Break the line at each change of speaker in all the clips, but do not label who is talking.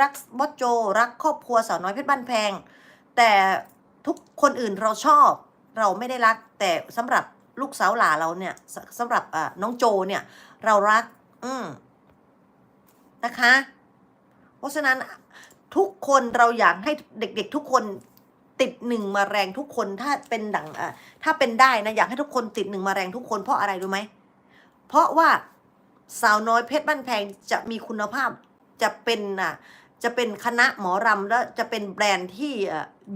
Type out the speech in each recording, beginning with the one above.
รักบอสโจ รักครอบครัวสาวน้อยเพชรบ้านแพง แต่ทุกคนอื่นเราชอบ เราไม่ได้รัก แต่สำหรับลูกสาวหลาเราเนี่ยสสำหรับน้องโจเนี่ย เรารัก อืมนะคะ เพราะฉะนั้นทุกคนเราอยากให้เด็กๆ ทุกคนติดหนึ่งมาแรงทุกคนถ้าเป็นดังอะถ้าเป็นได้นะอยากให้ทุกคนติดหนึ่งมาแรงทุกคนเพราะอะไรรู้ไหมเพราะว่าสาวน้อยเพชรบ้านแพงจะมีคุณภาพจะเป็นอะ จะเป็นคณะหมอรำแล้วจะเป็นแบรนด์ที่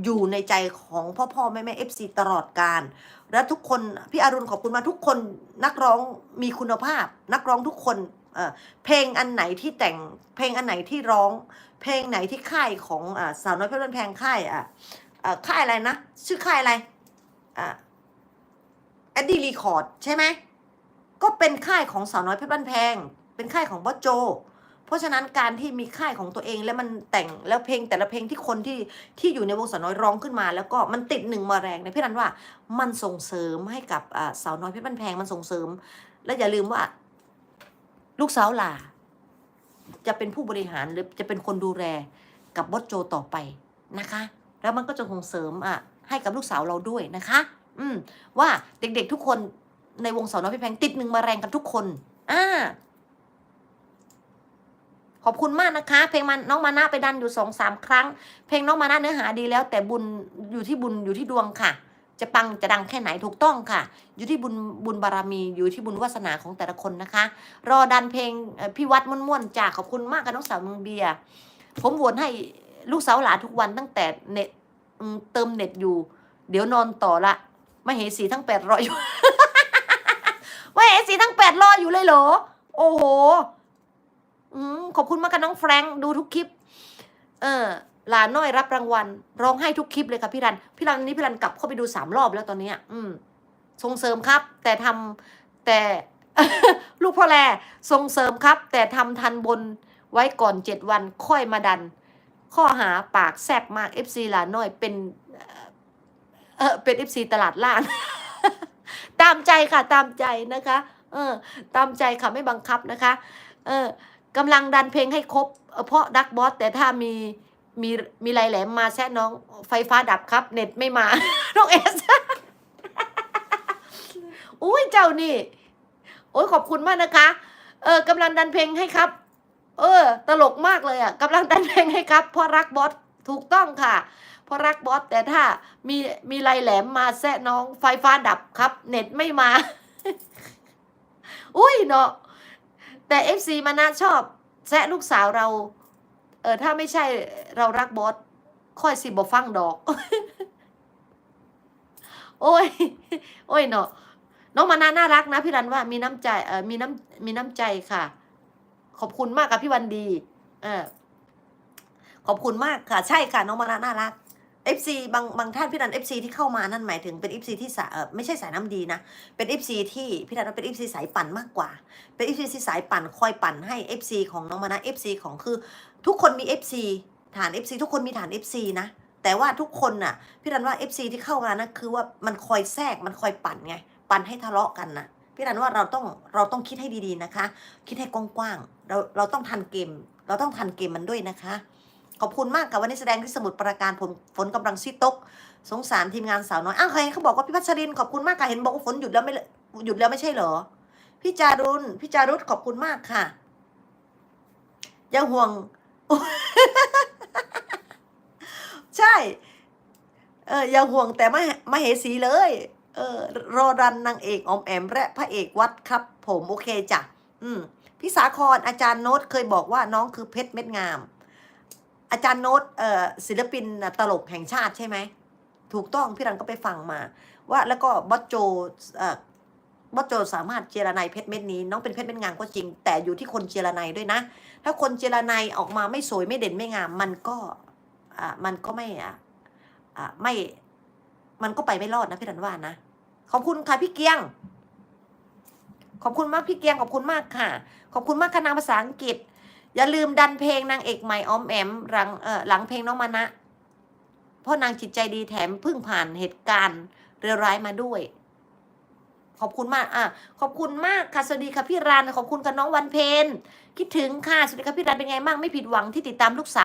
อยู่ในใจของพ่อพ่อแม่แม่เอฟซีตลอดการ และทุกคนพี่อรุณขอบคุณมาทุกคนนักร้องมีคุณภาพ นักร้องทุกคนเพลงอันไหนที่แต่งเพลงอันไหนที่ร้อง เพลงไหนที่ค่ายของอสาวน้อยเพชรบ้านแพงค่ายอะค่ายอะไรนะ ชื่อค่ายอะไรอ่าแอดดี้รีคอร์ดใช่ไหมก็เป็นค่ายของสาวน้อยเพชรบ้านแพง เป็นค่ายของบอสโจ เพราะฉะนั้นการที่มีค่ายของตัวเองแล้วมันแต่งแล้วเพลงแต่ละเพลงที่คนที่ที่อยู่ในวงสาวน้อยร้องขึ้นมา แล้วก็มันติดหนึ่งมาแรงเนี่ยพี่รันว่ามันส่งเสริมให้กับสาวน้อยเพชรบ้านแพงมันส่งเสริม และอย่าลืมว่า ลูกสาวหล่าจะเป็นผู้บริหารหรือจะเป็นคนดูแลกับบอสโจต่อไปนะคะ แล้วมันก็จะส่งเสริมอะให้กับลูกสาวเราด้วยนะคะ อืมว่าเด็กๆทุกคนในวงสาวน้อยเพชรแพงติดหนึ่งมาแรงกันทุกคนอ่า ขอบคุณมากนะคะ เพลงมันน้องมานะไปดันอยู่สองสามครั้ง เพลงน้องมานะเนื้อหาดีแล้ว แต่บุญอยู่ที่บุญอยู่ที่ดวงค่ะ จะปังจะดังแค่ไหนถูกต้องค่ะ อยู่ที่บุญบุญบารมีอยู่ที่บุญวาสนาของแต่ละคนนะคะ รอดันเพลงพี่วัดม่วนๆจากขอบคุณมากกับน้องสาวเมืองเบียร์ผมโหวตให้ลูกสาวหลานทุกวันตั้งแต่เน็ตเติมเน็ตอยู่ เดี๋ยวนอนต่อละไม่เห็นสีทั้งแปดรออยู่ไม่เหสีทั้งแปดรออยู่เลยเหรอ โอ้โห ขอบคุณมากกับน้องแฟรงค์ดูทุกคลิป เออหลานน้อยรับรางวัล ร้องไห้ทุกคลิปเลยค่ะพี่รัน พี่รันนี่พี่รันกลับเข้าไปดูสามรอบแล้วตอนนี้อืม ส่งเสริมครับ แต่ทำแต่ลูกพ่อแลส่งเสริมครับ แต่ทำทันบนไว้ก่อนเจ็ดวันค่อยมาดัน ข้อหาปากแซบมาก FC หลานน้อยเป็น เออเออเป็น FC ตลาดล่าง ตามใจค่ะ ตามใจนะคะ เออ ตามใจค่ะไม่บังคับนะคะ เออ กำลังดันเพลงให้ครบ เพราะดักบอสแต่ถ้ามีมีมีไรแหลมมาแซะน้องไฟฟ้าดับครับ เน็ตไม่มา น้องเอสอุ้ยเจ้านี่ โอ้ยขอบคุณมากนะคะ เออกำลังดันเพลงให้ครับ เออ ตลกมากเลยอะกำลังดันเพลงให้ครับ เพราะรักบอสถูกต้องค่ะ เพราะรักบอสแต่ถ้ามีมีไรแหลมมาแซะน้องไฟฟ้าดับครับ เน็ตไม่มา อุ้ยเนาะ แต่เอฟซีมานะชอบแซะลูกสาวเรา เออถ้าไม่ใช่เรารักบอสค่อยสิบอฟังดอก โอ้ย โอ้ยเนาะน้องมานาน่ารักนะพี่รันว่ามีน้ำใจเออมีน้ำมีน้ำใจค่ะ ขอบคุณมากค่ะพี่วันดี เออขอบคุณมากค่ะ ใช่ค่ะ น้องมานาน่ารัก FC บางบางท่านพี่รัน FC ที่เข้ามานั่นหมายถึงเป็น FC ที่สาไม่ใช่สายน้ำดีนะ เป็น FC ที่พี่รันว่าเป็น FC สายปั่นมากกว่า เป็น FC ที่สายปั่นคอยปั่นให้ FC ของน้องมานะ FC ของคือ ทุกคนมี FC ฐาน FC ทุกคนมีฐาน FC นะแต่ว่าทุกคนน่ะพี่รันว่า FC ที่เข้ามานะคือว่ามันคอยแทรกมันคอยปั่นไงปั่นให้ทะเลาะกันนะพี่รันว่าเราต้องเราต้องคิดให้ดีๆนะคะ คิดให้กว้างๆเราเราต้องทันเกม เราต้องทันเกมมันด้วยนะคะ ขอบคุณมากกับวันนี้แสดงที่สมุทรปราการฝนฝนกำลังซิตก สงสารทีมงานสาวน้อยอ้าวใครเขาบอกว่าพี่พัชรินขอบคุณมากค่ะเห็นบอกว่าฝนหยุดแล้วไม่หยุดแล้วไม่ใช่เหรอ พี่จารุณพี่จารุณขอบคุณมากค่ะอย่าห่วง ใช่ เอออย่าห่วงแต่ไม่ไม่เหสีเลย เออรอรันนางเอกออมแอมและพระเอกวัดครับ ผมโอเคจ้ะอืมพี่สาครอาจารย์โน้ตเคยบอกว่าน้องคือเพชรเม็ดงาม อาจารย์โน้ตศิลปินตลกแห่งชาติใช่ไหม ถูกต้องพี่รันก็ไปฟังมา ว่าแล้วก็บอสโจบอสโจสามารถเจรไนเพชรเม็ดนี้ น้องเป็นเพชรเม็ดงามก็จริง แต่อยู่ที่คนเจรไนด้วยนะ ถ้าคนเจรไนออกมาไม่สวยไม่เด่นไม่งาม มันก็มันก็ไม่อะไม่มันก็ไปไม่รอดนะพี่รันว่านะขอบคุณค่ะพี่เกียง ขอบคุณมากพี่เกียงขอบคุณมากค่ะ ขอบคุณมากค่ะนางภาษาอังกฤษ อย่าลืมดันเพลงนางเอกใหม่ออมแอมหลังเออหลังเพลงน้องมานะเพราะนางจิตใจดีแถมเพิ่งผ่านเหตุการณ์เรือร้ายมาด้วย ขอบคุณมากอะขอบคุณมากค่ะสวัสดีค่ะพี่รันขอบคุณกับน้องวันเพนคิดถึงค่ะสวัสดีค่ะพี่รันเป็นไงบ้างไม่ผิดหวังที่ติดตามลูกสาว